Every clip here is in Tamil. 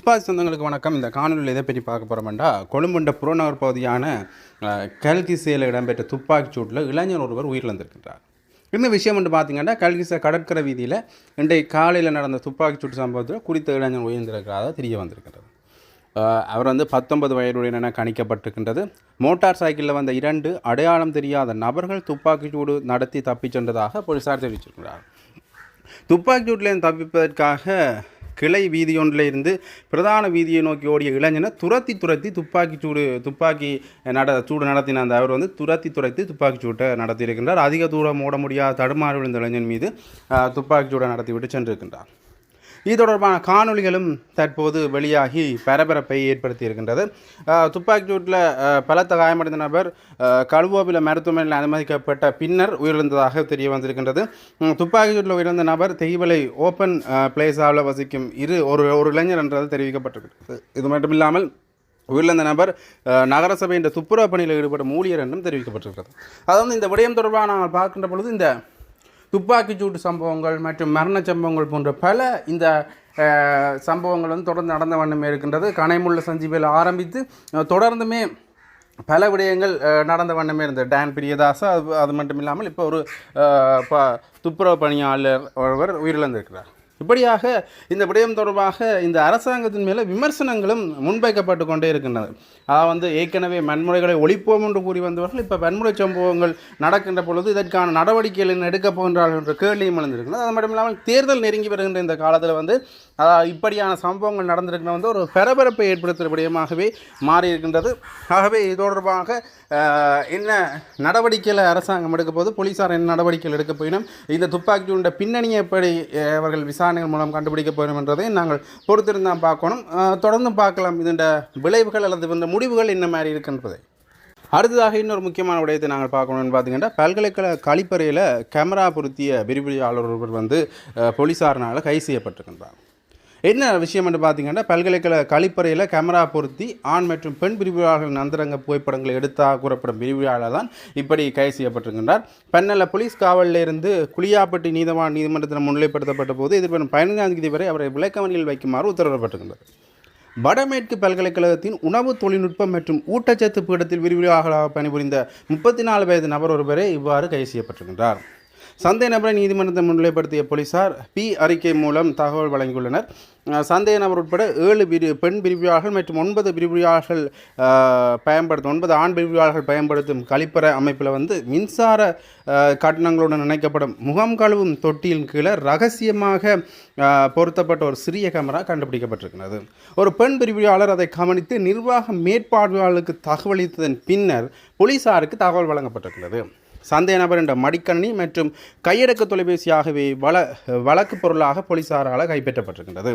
புஷ்பா சொந்தங்களுக்கு வணக்கம். இந்த காணொலியில் எதை பற்றி பார்க்க போகிறோம்டா கொழும்புண்ட புறநகர் பகுதியான கல்கிசையில் இடம்பெற்ற துப்பாக்கிச் சூட்டில் இளைஞர் ஒருவர் உயிரிழந்திருக்கின்றார். இந்த விஷயம் வந்து பார்த்தீங்கன்னா கல்கிசை கடற்கரை வீதியில் இன்றைய காலையில் நடந்த துப்பாக்கிச் சூட்டு சம்பவத்தில் குறித்த இளைஞர் உயர்ந்திருக்கிறதாக தெரிய வந்திருக்கிறது அவர் வந்து பத்தொன்பது வயதுடைய என கணிக்கப்பட்டிருக்கின்றது. மோட்டார் சைக்கிளில் வந்த இரண்டு அடையாளம் தெரியாத நபர்கள் துப்பாக்கிச்சூடு நடத்தி தப்பிச் சென்றதாக போலீசார் தெரிவிச்சிருக்கிறார். துப்பாக்கிச்சூட்டிலேருந்து தப்பிப்பதற்காக கிளை வீதியொன்றில் இருந்து பிரதான வீதியை நோக்கி ஓடிய இளைஞனை துரத்தி துரத்தி துப்பாக்கி சூடு துப்பாக்கி நட சூடு நடத்தின அந்த அவர் வந்து துரத்தி துரத்தி துப்பாக்கி சூட்டை நடத்தியிருக்கின்றார். அதிக தூரம் ஓட முடியாத தடுமாறி விழுந்த இளைஞன் மீது துப்பாக்கி சூடை நடத்திவிட்டு சென்றிருக்கின்றார். இது தொடர்பான காணொளிகளும் தற்போது வெளியாகி பரபரப்பை ஏற்படுத்தியிருக்கின்றது இருக்கின்றது. துப்பாக்கிச் சூட்டில் பலத்த காயமடைந்த நபர் கழுவோவில் மருத்துவமனையில் அனுமதிக்கப்பட்ட பின்னர் உயிரிழந்ததாக தெரிய வந்திருக்கின்றது. துப்பாக்கி சூட்டில் உயிரிழந்த நபர் தெய்வலை ஓப்பன் பிளேஸாவில் வசிக்கும் இரு ஒரு ஒரு இளைஞர் என்றது தெரிவிக்கப்பட்டிருக்கிறது. இது மட்டும் இல்லாமல் உயிரிழந்த நபர் நகரசபை என்ற துப்புரவு பணியில் ஈடுபடும் ஊழியர் என்றும் தெரிவிக்கப்பட்டிருக்கிறது. அதாவது இந்த விடயம் தொடர்பாக நாங்கள் பார்க்கின்ற பொழுது இந்த துப்பாக்கிச்சூட்டு சம்பவங்கள் மற்றும் மரண சம்பவங்கள் போன்ற பல இந்த சம்பவங்கள் வந்து தொடர்ந்து நடந்த வண்ணமே இருக்கின்றது. கனைமுள்ள சஞ்சீவியில் ஆரம்பித்து தொடர்ந்துமே பல விடயங்கள் நடந்த வண்ணமே இருந்தது. டேன் பிரியதாசா அது அது மட்டும் இல்லாமல் இப்போ ஒரு ப துப்புரவு பணியாளர் ஒருவர் உயிரிழந்திருக்கிறார். இப்படியாக இந்த விடயம் தொடர்பாக இந்த அரசாங்கத்தின் மேலே விமர்சனங்களும் முன்வைக்கப்பட்டு கொண்டே இருக்கின்றது அதாவது வந்து ஏற்கனவே வன்முறைகளை ஒழிப்போம் என்று கூறி வந்தவர்கள் இப்போ வன்முறை சம்பவங்கள் நடக்கின்ற பொழுது இதற்கான நடவடிக்கைகள் எடுக்கப் போகின்றார்கள் என்ற கேள்வியும் எழுந்திருக்கிறது அது மட்டும் இல்லாமல் தேர்தல் நெருங்கி வருகின்ற இந்த காலத்தில் வந்து அதாவது இப்படியான சம்பவங்கள் நடந்திருக்கிற வந்து ஒரு பரபரப்பை ஏற்படுத்துகிற விடயமாகவே மாறி இருக்கின்றது ஆகவே இது தொடர்பாக என்ன நடவடிக்கையில் அரசாங்கம் எடுக்க போது போலீஸார் என்ன நடவடிக்கைகள் எடுக்க போயினும் இந்த துப்பாக்கி உண்ட பின்னணியை எப்படி அவர்கள் அவர்கள் விசாரணைகள் மூலம் கண்டுபிடிக்க போகிறோம் என்றதை நாங்கள் பொறுத்திருந்தான் பார்க்கணும். தொடர்ந்து பார்க்கலாம். இதன் விளைவுகள் அல்லது இந்த முடிவுகள் என்ன மாதிரி இருக்கின்றதை. அடுத்ததாக இன்னொரு முக்கியமான விடயத்தை நாங்கள் பார்க்கணும்னு பார்த்தீங்கன்னா பல்கலைக்கழக கழிப்பறையில் கேமரா பொருத்திய விரிவுரையாளர் ஒருவர் வந்து போலீஸாரனால் கைது செய்யப்பட்டிருக்கின்றார். என்ன விஷயம் என்று பார்த்தீங்கன்னா பல்கலைக்கழக கழிப்பறையில் கேமரா பொருத்தி ஆண் மற்றும் பெண் விரிவுரையாளர்கள் அந்தரங்க புகைப்படங்களை எடுத்தாக கூறப்படும் பிரிவியாளர் தான் இப்படி கைது செய்யப்பட்டிருக்கின்றார். பெண்ணல்ல போலீஸ் காவலில் இருந்து குளியாப்பட்டி நீதவான் நீதிமன்றத்தில் முன்னிலைப்படுத்தப்பட்ட போது எதிர்வரும் பதினைந்தாம் தேதி வரை அவரை விளக்கமறியல் வைக்குமாறு உத்தரவிடப்பட்டிருக்கிறது வடமேற்கு பல்கலைக்கழகத்தின் உணவு தொழில்நுட்பம் மற்றும் ஊட்டச்சத்து பீடத்தில் விரிவிழாக்களாக பணிபுரிந்த முப்பத்தி நாலு வயது நபர் ஒருவரே இவ்வாறு கைது செய்யப்பட்டிருக்கின்றார். சந்தேக நபரை நீதிமன்றத்தை முன்னிலைப்படுத்திய போலீசார் பி அறிக்கை மூலம் தகவல் வழங்கியுள்ளனர். சந்தேக நபர் உட்பட ஏழு விரி பெண் பிரிவியாளர்கள் மற்றும் ஒன்பது பிரிவியாளர்கள் பயன்படுத்தும் ஒன்பது ஆண் பிரிவியாளர்கள் பயன்படுத்தும் கழிப்பறை அமைப்பில் வந்து மின்சார கட்டணங்களுடன் இணைக்கப்படும் முகம் கழுவும் தொட்டியின் கீழே ரகசியமாக பொருத்தப்பட்ட ஒரு சிறிய கேமரா கண்டுபிடிக்கப்பட்டிருக்கிறது. ஒரு பெண் பிரிவியாளர் அதை கவனித்து நிர்வாக மேற்பார்வையாளருக்கு தகவலித்ததன் பின்னர் போலீசாருக்கு தகவல் வழங்கப்பட்டிருக்கிறது. சந்தேக நபர் என்ற மடிக்கணினி மற்றும் கையடக்க தொலைபேசியாகவே வள வழக்கு பொருளாக போலீசாரால் கைப்பற்றப்பட்டிருக்கின்றது.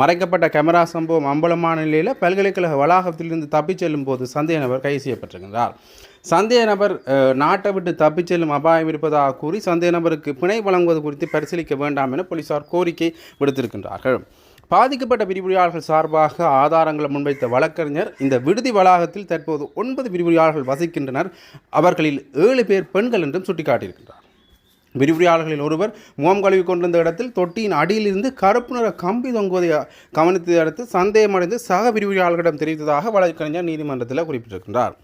மறைக்கப்பட்ட கேமரா சம்பவம் அம்பலமான நிலையில் பல்கலைக்கழக வளாகத்திலிருந்து தப்பிச் செல்லும் போது சந்தேக நபர் கைது செய்யப்பட்டிருக்கின்றார். சந்தேக நபர் நாட்டை விட்டு தப்பிச் செல்லும் அபாயம் இருப்பதாக கூறி சந்தேக நபருக்கு பிணை வழங்குவது குறித்து பரிசீலிக்க வேண்டாம் என போலீசார் கோரிக்கை விடுத்திருக்கின்றார்கள். பாதிக்கப்பட்ட விரிவுரையாளர்கள் சார்பாக ஆதாரங்களை முன்வைத்த வழக்கறிஞர் இந்த விடுதி வளாகத்தில் தற்போது ஒன்பது விரிவுரையாளர்கள் வசிக்கின்றனர். அவர்களில் ஏழு பேர் பெண்கள் என்றும் சுட்டிக்காட்டியிருக்கின்றார். விரிவுரையாளர்களில் ஒருவர் முகம் கழுவி கொண்டிருந்த இடத்தில் தொட்டியின் அடியிலிருந்து கருப்பு நிற கம்பி தொங்குவதை கவனித்ததை அடுத்து சந்தேகமடைந்து சக விரிவுரையாளர்களிடம் தெரிவித்ததாக வழக்கறிஞர் நீதிமன்றத்தில் குறிப்பிட்டிருக்கின்றார்.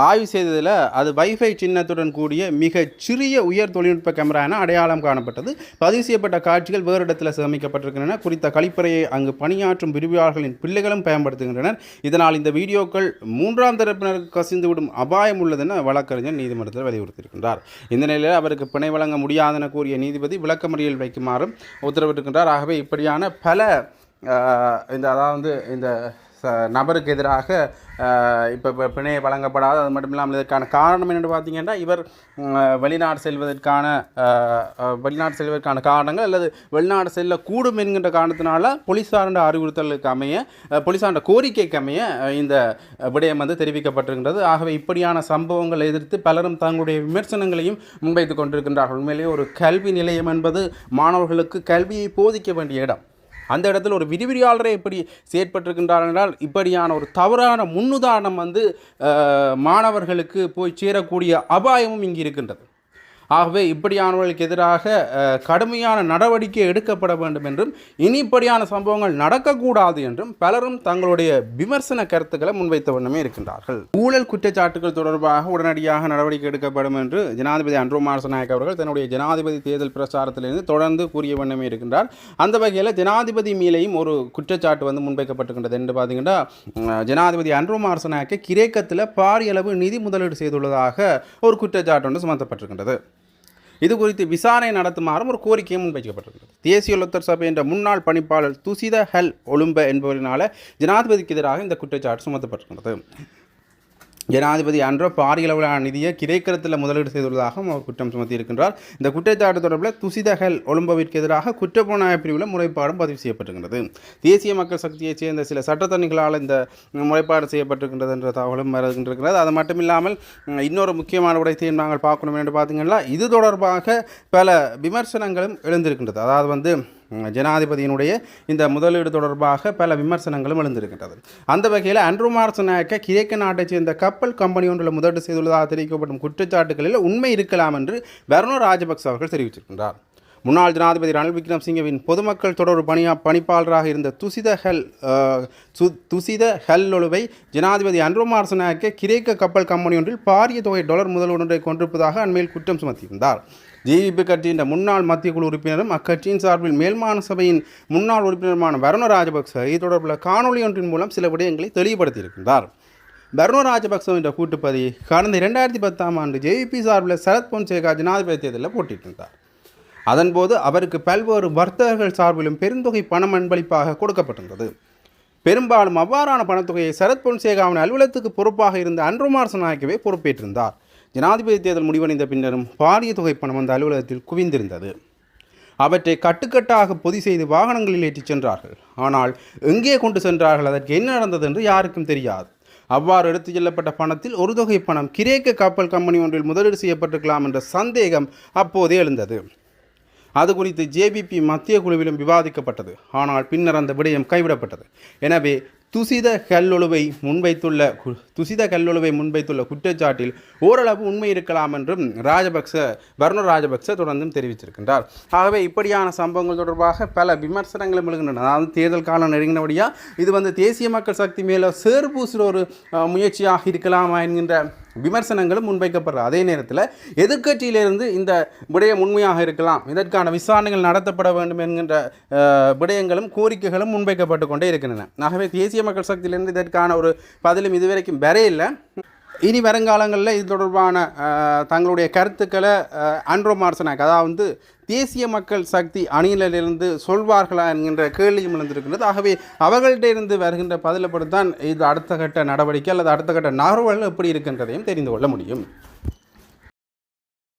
ஆய்வு செய்ததில் அது வைஃபை சின்னத்துடன் கூடிய மிகச் சிறிய உயர் தொழில்நுட்ப கேமரா என அடையாளம் காணப்பட்டது. பதிவு செய்யப்பட்ட காட்சிகள் வேறு இடத்தில் சேமிக்கப்பட்டிருக்கின்றன. குறித்த கழிப்பறையை அங்கு பணியாற்றும் விரிவுரையாளர்களின் பிள்ளைகளும் பயன்படுத்துகின்றனர். இதனால் இந்த வீடியோக்கள் மூன்றாம் தரப்பினருக்கு கசிந்துவிடும் அபாயம் உள்ளதென வழக்கறிஞர் நீதிமன்றத்தில் வலியுறுத்தியிருக்கின்றார். இந்த நிலையில் அவருக்கு பிணை வழங்க முடியாதென கூறிய நீதிபதி விளக்கமறியல் வைக்குமாறும் உத்தரவிட்டிருக்கின்றார். ஆகவே இப்படியான பல இந்த அதாவது இந்த ச- நபருக்கு எதிராக இப்போ இப்போ பிணை வழங்கப்படாது அது மட்டும் இல்லாமல் இதற்கான காரணம் என்னென்னு பார்த்தீங்கன்னா இவர் வெளிநாடு செல்வதற்கான வெளிநாடு செல்வதற்கான காரணங்கள் அல்லது வெளிநாடு செல்லக்கூடும் என்கின்ற காரணத்தினால போலீஸாரண்ட அறிவுறுத்தலுக்கு அமைய அஹ், போலீஸாரண்ட கோரிக்கைக்கு அமைய இந்த விடயம் வந்து தெரிவிக்கப்பட்டிருக்கின்றது. ஆகவே இப்படியான சம்பவங்களை எதிர்த்து பலரும் தங்களுடைய விமர்சனங்களையும் முன்வைத்து கொண்டிருக்கின்றார்கள். உண்மையிலேயே ஒரு கல்வி நிலையம் என்பது மாணவர்களுக்கு கல்வியை போதிக்க வேண்டிய இடம். அந்த இடத்துல ஒரு விரிவிரியாளரை எப்படி செயற்பட்டிருக்கின்றார் என்றால் இப்படியான ஒரு தவறான முன்னுதாரணம் வந்து மாணவர்களுக்கு போய் சேரக்கூடிய அபாயமும் இங்கு இருக்கின்றது. ஆகவே இப்படியானவர்களுக்கு எதிராக கடுமையான நடவடிக்கை எடுக்கப்பட வேண்டும் என்றும் இனி இப்படியான சம்பவங்கள் நடக்கக்கூடாது என்றும் பலரும் தங்களுடைய விமர்சன கருத்துக்களை முன்வைத்த வண்ணமே இருக்கின்றார்கள். ஊழல் குற்றச்சாட்டுகள் தொடர்பாக உடனடியாக நடவடிக்கை எடுக்கப்படும் என்று ஜனாதிபதி அன்ரோ மாரசநாயக் அவர்கள் தன்னுடைய ஜனாதிபதி தேர்தல் பிரச்சாரத்திலிருந்து தொடர்ந்து கூறிய வண்ணமே இருக்கின்றார். அந்த வகையில் ஜனாதிபதி மீலையும் ஒரு குற்றச்சாட்டு வந்து முன்வைக்கப்பட்டிருக்கின்றது என்று பார்த்தீங்கன்னா ஜனாதிபதி அன்ரோ மாரசநாயக்க கிரேக்கத்தில் பாரியளவு நிதி முதலீடு செய்துள்ளதாக ஒரு குற்றச்சாட்டு ஒன்று சுமத்தப்பட்டிருக்கின்றது. இது குறித்து விசாரணை நடத்துமாறும் ஒரு கோரிக்கையும் முன்வைக்கப்பட்டிருக்கிறது. தேசிய லொத்தர் சபை என்ற முன்னாள் பணிப்பாளர் துசித ஹெல் ஒலும்ப என்பவரினால ஜனாதிபதிக்கு எதிராக இந்த குற்றச்சாட்டு சுமத்தப்பட்டிருக்கிறது. ஜனாதிபதி அன்றோ பாரிய அளவிலான நிதியை கிரைக்கரத்தில் முதலீடு செய்துள்ளதாகவும் அவர் குற்றம் சுமத்தியிருக்கின்றார். இந்த குற்றச்சாட்டு தொடர்பில் துசிதகல் ஒழும்பவிற்கு எதிராக குற்றப்புலனாய்வு பிரிவில் முறைப்பாடும் பதிவு செய்யப்பட்டிருக்கிறது தேசிய மக்கள் சக்தியைச் சேர்ந்த சில சட்டத்தணிகளால் இந்த முறைப்பாடு செய்யப்பட்டிருக்கின்றது என்ற தகவலும் வருகின்றிருக்கிறது. அது மட்டும் இல்லாமல் இன்னொரு முக்கியமான விடயத்தையும் நாங்கள் பார்க்கணும் என்று பார்த்தீங்கன்னா இது தொடர்பாக பல விமர்சனங்களும் எழுந்திருக்கின்றது. அதாவது வந்து ஜனாதிபதியினுடைய இந்த முதலீடு தொடர்பாக பல விமர்சனங்களும் எழுந்திருக்கின்றது. அந்த வகையில் அன்ருமார் நாயக்க கிழக்கு நாட்டைச் சேர்ந்த கப்பல் கம்பெனி ஒன்றில் முதலீடு செய்துள்ளதாக தெரிவிக்கப்படும் குற்றச்சாட்டுகளில் உண்மை இருக்கலாம் என்று வருணோ ராஜபக்ச அவர்கள் தெரிவித்திருக்கின்றார். முன்னாள் ஜனாதிபதி ரணில் விக்ரம்சிங்கவின் பொதுமக்கள் தொடர்பு பணியா பணிப்பாளராக இருந்த துசித ஹெல் சு- துசித ஹெல்லொழுவை ஜனாதிபதி அன்ருமார் கிரேக்க கப்பல் கம்பெனி ஒன்றில் பாரிய தொகை டாலர் முதலீடொன்றை கொண்டிருப்பதாக அண்மையில் குற்றம் சுமத்தியிருந்தார். ஜேவிபி கட்சியின் முன்னாள் மத்திய குழு உறுப்பினரும் அக்கட்சியின் சார்பில் மேல்மான சபையின் முன்னாள் உறுப்பினருமான வருண ராஜபக்ச இது தொடர்பில் காணொலி ஒன்றின் மூலம் சில விடயங்களை தெளிவுபடுத்தியிருக்கின்றார். பர்னோ ராஜபக்ச என்ற கூட்டுப்பதி கடந்த இரண்டாயிரத்தி பத்தாம் ஆண்டு ஜேவிபி சார்பில் சரத் பொன்சேகா ஜனாதிபதி தேர்தலில் போட்டியிட்டிருந்தார். அதன்போது அவருக்கு பல்வேறு வர்த்தகர்கள் சார்பிலும் பெருந்தொகை பணம் அன்பளிப்பாக கொடுக்கப்பட்டிருந்தது. பெரும்பாலும் அவ்வாறான பணத்தொகையை சரத் பொன்சேகாவின் அலுவலகத்துக்கு பொறுப்பாக இருந்த அன்ருமார் நாயக்கவே பொறுப்பேற்றிருந்தார். ஜனாதிபதி தேர்தல் முடிவடைந்த பின்னரும் பாரிய தொகை பணம் அந்த அலுவலகத்தில் குவிந்திருந்தது. அவற்றை கட்டுக்கட்டாக பொதி செய்து வாகனங்களில் ஏற்றிச் சென்றார்கள். ஆனால் எங்கே கொண்டு சென்றார்கள்? அதற்கு என்ன நடந்தது என்று யாருக்கும் தெரியாது. அவ்வாறு எடுத்துச் செல்லப்பட்ட பணத்தில் ஒரு தொகை பணம் கிரேக்க கப்பல் கம்பெனி ஒன்றில் முதலீடு செய்யப்பட்டிருக்கலாம் என்ற சந்தேகம் அப்போதே எழுந்தது. அது குறித்து ஜேபிபி மத்திய குழுவிலும் விவாதிக்கப்பட்டது. ஆனால் பின்னர் அந்த விடயம் கைவிடப்பட்டது. எனவே துசித கல்லொழுவை முன்வைத்துள்ள கு- துசித கல்லொழுவை முன்வைத்துள்ள குற்றச்சாட்டில் ஓரளவு உண்மை இருக்கலாம் என்றும் ராஜபக்ச வர்ண ராஜபக்ச தொடர்ந்தும் தெரிவித்திருக்கின்றார். ஆகவே இப்படியான சம்பவங்கள் தொடர்பாக பல விமர்சனங்களும் எழுகின்றன. அதாவது தேர்தல் காலம் நெருங்கினபடியாக இது வந்து தேசிய மக்கள் சக்தி மேலே சேர்பூசுகிற ஒரு முயற்சியாக இருக்கலாமா என்கின்ற விமர்சனங்களும் முன்வைக்கப்படுற அதே நேரத்தில் எதிர்க்கட்சியிலிருந்து இந்த விடயம் உண்மையாக இருக்கலாம். இதற்கான விசாரணைகள் நடத்தப்பட வேண்டும் என்கின்ற விடயங்களும் கோரிக்கைகளும் முன்வைக்கப்பட்டு கொண்டே இருக்கின்றன. ஆகவே தேசிய மக்கள் சக்தியிலிருந்து இதற்கான ஒரு பதிலும் இதுவரைக்கும் வரையில்லை. இனி வருங்காலங்களில் இது தொடர்பான தங்களுடைய கருத்துக்களை அஹ், அன்ரோ மார்சனாக் அதாவது தேசிய மக்கள் சக்தி அணியிலிருந்து சொல்வார்களா என்கின்ற கேள்வியும் எழுந்திருக்கின்றது. ஆகவே அவர்கள்ட்ட இருந்து வருகின்ற பதிலப்படி தான் இது அடுத்த கட்ட நடவடிக்கை அல்லது அடுத்த கட்ட நகர்வுகள் எப்படி இருக்கின்றதையும் தெரிந்து கொள்ள முடியும்.